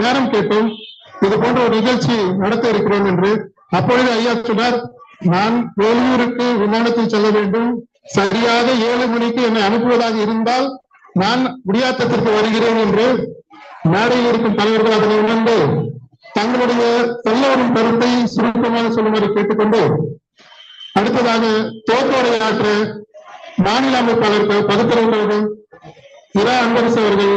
நேரம் கேட்டோம். இது போன்ற ஒரு நிகழ்ச்சி நடத்த இருக்கிறோம் என்று அப்பொழுது ஐயா சொன்னார் நான் வெளியூருக்கு விமானத்தில் செல்ல வேண்டும். சரியாக ஏழு மணிக்கு என்னை அனுப்புவதாக இருந்தால் நான் குடியாத்தத்திற்கு வருகிறேன் என்று மேடையில் இருக்கும் தலைவர்கள் அதனை உணர்ந்து தங்களுடைய சொல்ல கருத்தை சுருக்கமாக சொல்லுமாறு கேட்டுக்கொண்டு அடுத்ததாக ஆற்று மாநில அமைப்பாளர்கள் பகுத்தறிவுடன் இரா அன்பரசு அவர்கள்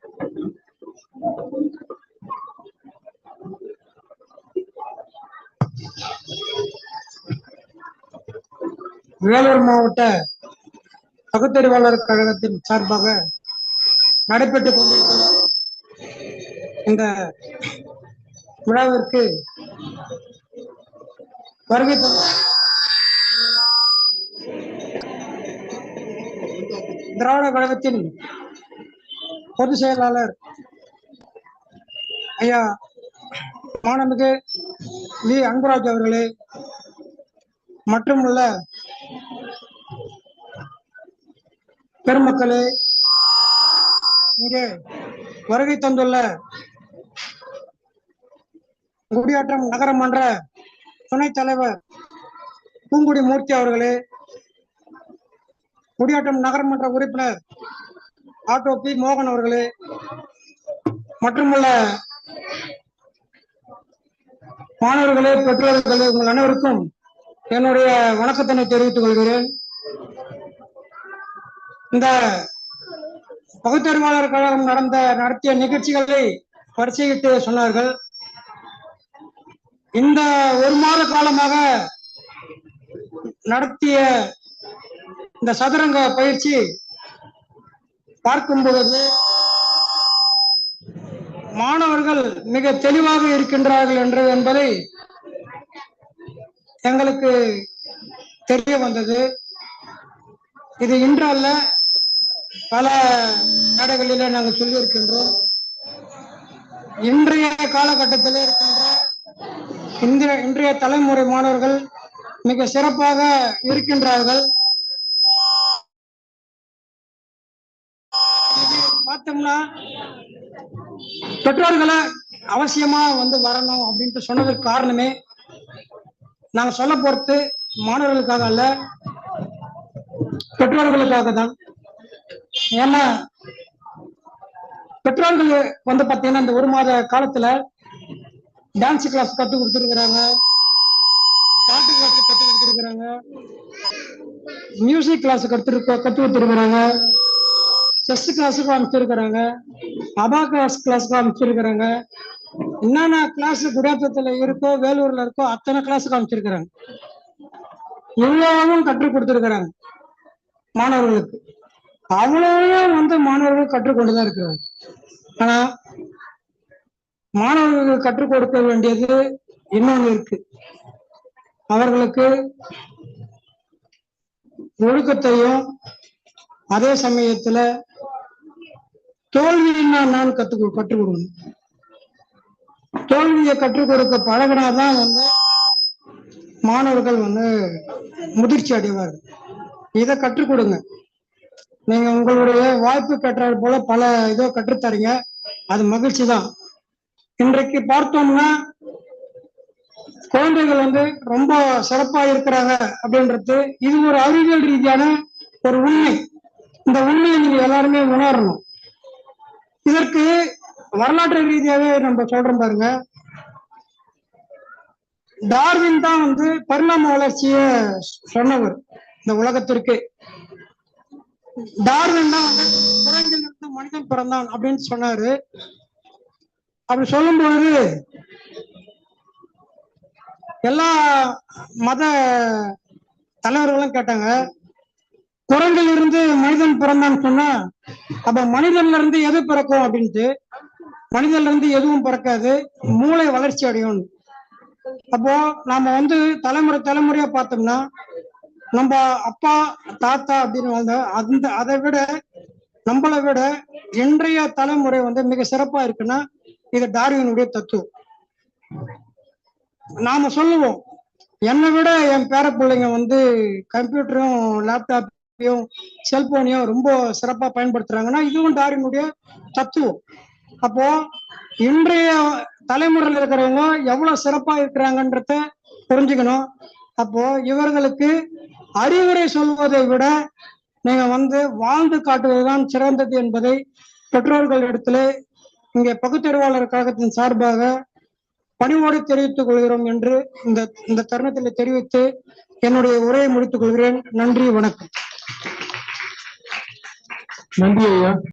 வேலூர் மாவட்ட பகுத்தறிவாளர் கழகத்தின் சார்பாக நடைபெற்றுக் கொண்டிருக்கும் இந்த விழாவிற்கு வருகை திராவிட கழகத்தின் பொதுச் செயலாளர் ஐயா மாணமிகு வி. அன்புராஜ் அவர்களே மற்றும் உள்ள பெருமக்களே இங்கே வருகை தந்துள்ள குடியாற்றம் நகரமன்ற துணைத் தலைவர் பூங்குடி மூர்த்தி அவர்களே குடியாற்றம் நகரமன்ற உறுப்பினர் ஆட்டோ பி மோகன் அவர்களே மற்றுமுள்ள மாணவர்களே பெற்றோர்களே உங்கள் அனைவருக்கும் என்னுடைய வணக்கத்தினை தெரிவித்துக் கொள்கிறேன். இந்த பகுத்தறிவாளர் கழகம் நடந்த நடத்திய நிகழ்ச்சிகளை பரிசீலித்து சொன்னார்கள். இந்த ஒரு மாத காலமாக நடத்திய இந்த சதுரங்க பயிற்சி பார்க்கும் பொழுது மாணவர்கள் மிக தெளிவாக இருக்கின்றார்கள் என்று என்பதை எங்களுக்கு தெரிய வந்தது. இது இன்று அல்ல பல நாடுகளிலே நாங்கள் சொல்லியிருக்கின்றோம். இன்றைய காலகட்டத்தில் இருக்கின்ற இந்திய இன்றைய தலைமுறை மாணவர்கள் மிக சிறப்பாக இருக்கின்றார்கள். பார்த்தோம்னா பெற்றோர்களை அவசியமா வந்து வரணும் அப்படின்ட்டு சொன்னதற்கு காரணமே நாங்க சொல்ல போறது மாணவர்களுக்காக அல்ல பெற்றோர்களுக்காக தான். ஏன்னா பெற்றோர்கள் வந்து பாத்தீங்கன்னா இந்த ஒரு மாத காலத்துல டான்ஸ் கிளாஸ் கத்து கொடுத்துருக்குறாங்க. பாட்டு கிளாஸ் கத்து கொடுத்துருக்குறாங்க. மியூசிக் கிளாஸ் கத்து கத்து கொடுத்துருக்குறாங்க. செஸ் கிளாஸுக்கு அமைச்சிருக்கிறாங்க அபா கிளாஸ் கிளாஸுக்கு அமைச்சிருக்கிறாங்க என்னென்ன கிளாஸ் குடியாத்தத்துல இருக்கோ வேலூர்ல இருக்கோ அத்தனை கிளாஸுக்கு அமைச்சிருக்கிறாங்க இவ்வளவும் கற்றுக் கொடுத்திருக்கிறாங்க மாணவர்களுக்கு. அவ்வளவையும் வந்து மாணவர்கள் கற்றுக்கொண்டுதான் இருக்கிறாங்க. ஆனா மாணவர்களுக்கு கற்றுக் கொடுக்க வேண்டியது இன்னொன்னு இருக்கு. அவர்களுக்கு ஒழுக்கத்தையும் அதே சமயத்துல தோல்வியின்னா நான் கத்து கற்றுக் கொடுக்கணும். தோல்வியை கற்றுக் கொடுக்க பழகினாதான் வந்து மாணவர்கள் வந்து முதிர்ச்சி அடைவார்கள். இதை கற்றுக் கொடுங்க. நீங்க உங்களுடைய வாய்ப்பு பெற்றால் போல பல இதோ கற்றுத்தரீங்க. அது மகிழ்ச்சி தான் இன்றைக்கு பார்த்தோம்னா குழந்தைகள் வந்து ரொம்ப சிறப்பா இருக்கிறாங்க அப்படின்றது இது ஒரு அறிவியல் ரீதியான ஒரு உண்மை. இந்த உண்மையை நீங்க எல்லாருமே உணரணும். இதற்கு வரலாற்று ரீதியாவே நம்ம சொல்றோம் பாருங்க. டார்வின் தான் வந்து பரிணாம வளர்ச்சிய சொன்னவர் இந்த உலகத்திற்கு. டார்வின் தான் வந்து குரங்கிலிருந்து மனிதன் பிறந்தான் அப்படின்னு சொன்னாரு. அப்படி சொல்லும் பொழுது எல்லா மத தலைவர்களும் கேட்டாங்க குரங்கில் இருந்து மனிதன் பிறந்தான்னு சொன்னா அப்ப மனிதன்ல இருந்து எது பிறக்கும் அப்படின்ட்டு மனிதன்ல இருந்து எதுவும் பிறக்காது மூளை வளர்ச்சி அடையும். அப்போ நாம வந்து தலைமுறை தலைமுறையா பார்த்தோம்னா நம்ம அப்பா தாத்தா அப்படின்னு அந்த அதை விட நம்மளை விட இன்றைய தலைமுறை வந்து மிக சிறப்பா இருக்குன்னா இது டார்வினுடைய தத்துவம். நாம சொல்லுவோம் என்னை விட என் பேர பிள்ளைங்க வந்து கம்ப்யூட்டரும் லேப்டாப்பையும் செல்போனையும் ரொம்ப சிறப்பா பயன்படுத்துறாங்கன்னா இதுவும் டார்வினுடைய தத்துவம். அப்போ இன்றைய தலைமுறையில் இருக்கிறவங்க எவ்வளவு சிறப்பா இருக்கிறாங்கன்றத புரிஞ்சுக்கணும். அப்போ இவர்களுக்கு அறிவுரை சொல்வதை விட நீங்க வந்து வாழ்ந்து காட்டுவதுதான் சிறந்தது என்பதை பெற்றோர்கள் இடத்துல இங்கே பகுத்தறிவாளர் கழகத்தின் சார்பாக பணிவோடு தெரிவித்துக் கொள்கிறோம் என்று இந்த இந்த தருணத்தில் தெரிவித்து என்னுடைய உரையை முடித்துக் கொள்கிறேன். நன்றி வணக்கம். நன்றி ஐயா.